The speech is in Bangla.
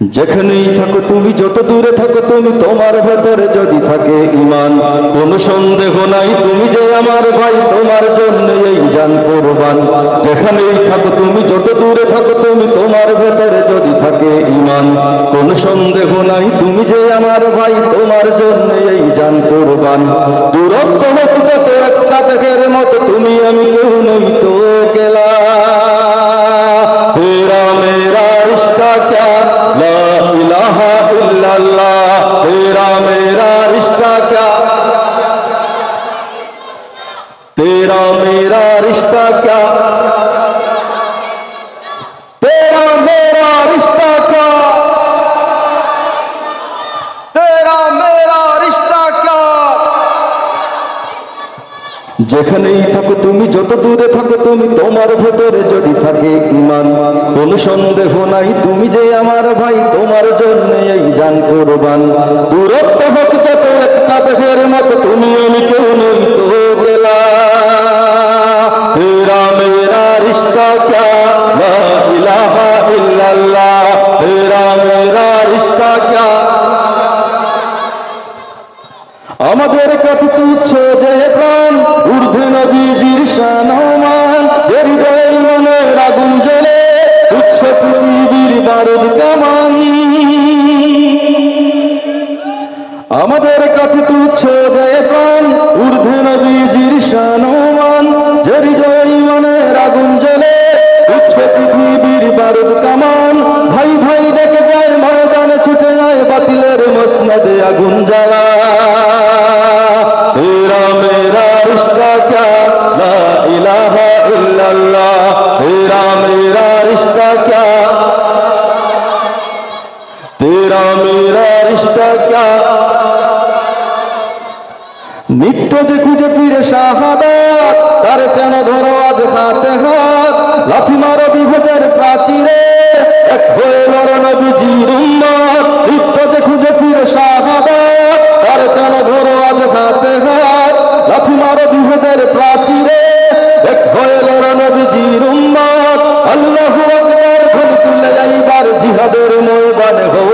যেখানেই থাকো তুমি, যত দূরে থাকো তুমি, তোমার ভেতরে যদি থাকে ইমান কোন সন্দেহ নাই তুমি যে আমার ভাই, তোমার জন্য এই জান কোরবান। যেখানেই থাকো তুমি, যত দূরে থাকো তুমি, তোমার ভেতরে যদি থাকে ইমান কোন সন্দেহ নাই তুমি যে আমার ভাই, তোমার জন্য এই জান কোরবান। দূরত্ব হোক যত একটা দেখের মতো, তুমি আমি কেউ নই তো। तेरा मेरा रिश्ता क्या तेरा मेरा रिश्ता क्या तेरा मेरा रिश्ता क्या तेरा मेरा रिश्ता क्या যেখানেই থাকো তুমি যত দূরে থাকো তুমি তোমার ভেতরে যদি থাকে ইমান কোন সন্দেহ নাই, তুমি যে আমার ভাই, তোমার জন্য এই জান কোরবান। দূরত্ব হোক যত একটা দেহের মতো, তুমি আমি কেউ নই তো গেলা তেরা মেরা রিশ্তা ক্যা লা ইলাহা ইল্লাল্লাহ। তেরা মেরা রিশ্তা ক্যা আমাদের কাছে তুচ্ছ যে প্রাণ, ঊর্ধ্বে নবীজির সানমান আমাদের কাছে তুচ্ছ যায় প্রাণ ঊর্ধ্বে নবীজির সানমান। যে হৃদয় ইমানের আগুন জ্বলে উচ্চ পৃথিবীর বারুদ কামান। ভাই ভাই ডেকে যায় ময়দানে, ছুটে যায় বাতিলের মসনদে আগুন জ্বালা। তেরা মেরা রিশতা ক্যা? লা ইলাহা ইল্লাল্লাহ। তেরা মেরা রিশতা ক্যা? তেরা মেরা রিশতা ক্যা? নিত্য যে খুঁজে ফিরে শাহাদাত, তার যেন ধরো আজ হাতে হাত। লাথি মারো বিভেদের প্রাচীরে, এক হয়ে লড়ো নবীজির উম্মত। নিত্য যে খুঁজে ফিরে শাহাদাত, তার যেন ধরো আজ হাতে হাত। লাথি মারো বিভেদের প্রাচীরে, এক হয়ে লড়ো নবীজির উম্মত। আল্লাহু আকবার ধ্বনি তুলে যাইবার জিহাদের ময়দানে হো